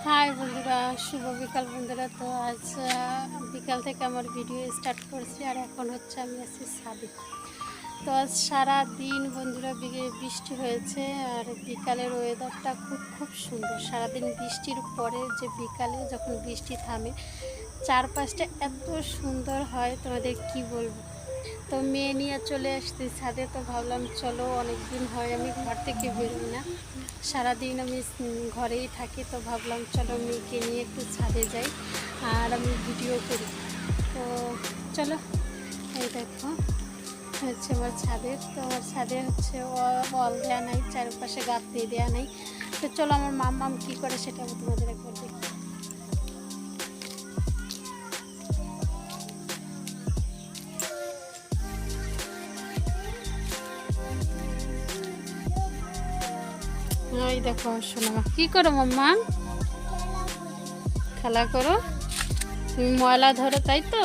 High বন্ধুরা, শুভ বিকাল বন্ধুরা। তো আজ বিকাল থেকে আমার ভিডিও স্টার্ট করছি আর এখন হচ্ছে আমি আছি ছাদে তো আজ সারা দিন বন্ধুরা বৃষ্টি হয়েছে আর বিকালের ওয়েদারটা খুব খুব সুন্দর। সারাদিন বৃষ্টির পরে যে বিকালে যখন বৃষ্টি থামে, চারপাশটা এত সুন্দর হয়, তোমাদের কি বলব? তো মেয়ে নিয়ে চলে আসছি ছাদে, তো ভাবলাম চলো অনেক দিন হয় আমি ঘর থেকে বেরোই না। সারাদিন আমি ঘরেই থাকি, তো ভাবলাম চলো মেয়েকে নিয়ে একটু ছাদে যাই আর আমি ভিডিও করি। তো চলো, এই দেখো, হচ্ছে আমার ছাদের তো আমার ছাদে হচ্ছে অল দেওয়া নাই, চারপাশে গাছ দিয়ে দেওয়া নাই। তো চলো আমার মাম মাম কী করে সেটা আমি তোমাদের একবার দেখি। ওই দেখো, শোনা। কি করো, মাম্মা? খেলা করো। তুমি ময়লা ধরো, তাই তো?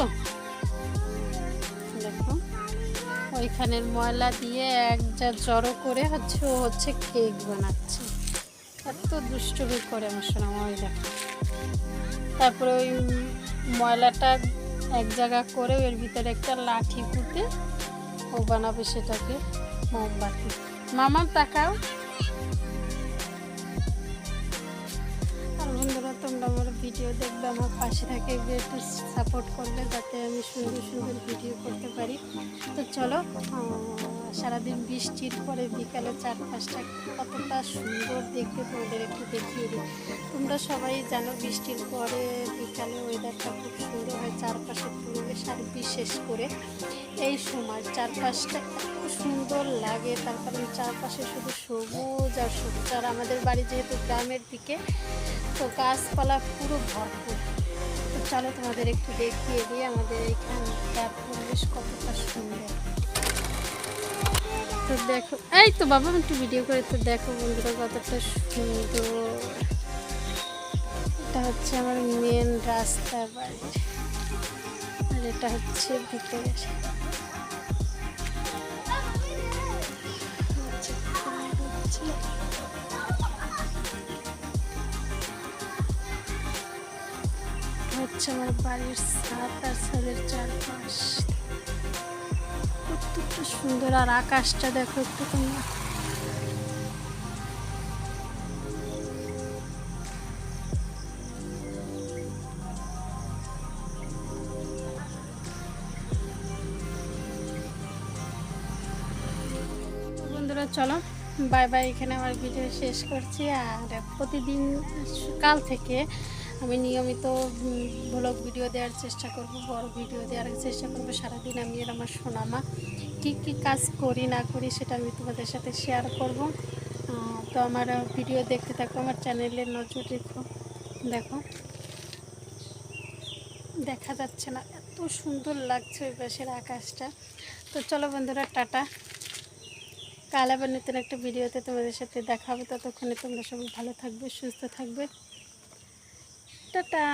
দেখো, ওইখানের ময়লা দিয়ে এক যা জড়ো করে হচ্ছে, ও হচ্ছে কেক বানাচ্ছে। এত দুষ্টুমি করে আমার শোনা ওই দেখো। তারপরে ওই ময়লাটা এক জায়গা করে এর ভিতরে একটা লাঠি পুঁতে ও বানাবে সেটাকে মোমবাতি। মামা, তাকাও। তোমরা আমার ভিডিও দেখবে, আমার পাশে থাকে একটু সাপোর্ট করবে যাতে আমি সুন্দর সুন্দর ভিডিও করতে পারি। তো চলো সারাদিন বৃষ্টির পরে বিকালে চারপাশটা কতটা সুন্দর দেখতে তোমাদের একটু দেখিয়ে দিই। তোমরা সবাই জানো বৃষ্টির পরে বিকালে ওয়েদারটা খুব সুন্দর হয় চারপাশের পরিবেশ আর বিশেষ করে এই সময় চারপাশটা এত সুন্দর লাগে, তার কারণ চারপাশে শুধু সবুজ আর সবুজ। আর আমাদের বাড়ি যেহেতু গ্রামের দিকে, তো গাছপালা পুরো ভরপুর। তো চলো তোমাদের একটু দেখিয়ে দিই আমাদের এইখানকার পরিবেশ কতটা সুন্দর। তো দেখো, এই তো বাবা একটু ভিডিও করে তো দেখো বন্ধুরা কতটা সুন্দর। এটা হচ্ছে আমার মেন রাস্তা বাড়ির আর এটা হচ্ছে ভিতরে। হচ্ছে আমার বাড়ির ছাদ আর ছাদের চারপাশ। কতটা সুন্দর, আর আকাশটা দেখো একটু তোমরা। বন্ধুরা, চলো বাই বাই এখানে আমার ভিডিও শেষ করছি। আর প্রতিদিন কাল থেকে আমি নিয়মিত ব্লগ ভিডিও দেওয়ার চেষ্টা করব, বড় ভিডিও দেওয়ার চেষ্টা করব। সারাদিন আমি আর আমার সোনামা কী কী কাজ করি, না করি সেটা আমি তোমাদের সাথে শেয়ার করব। তো আমার ভিডিও দেখতে থাকো, আমার চ্যানেলে নজর রেখো। দেখো। দেখা যাচ্ছে না, এত সুন্দর লাগছে ওই পাশের আকাশটা। তো চলো বন্ধুরা, টাটা। কাল আবার নতুন একটা ভিডিওতে তোমাদের সাথে দেখা হবে ততক্ষণে তোমরা সবাই ভালো থাকবে, সুস্থ থাকবে। টাটা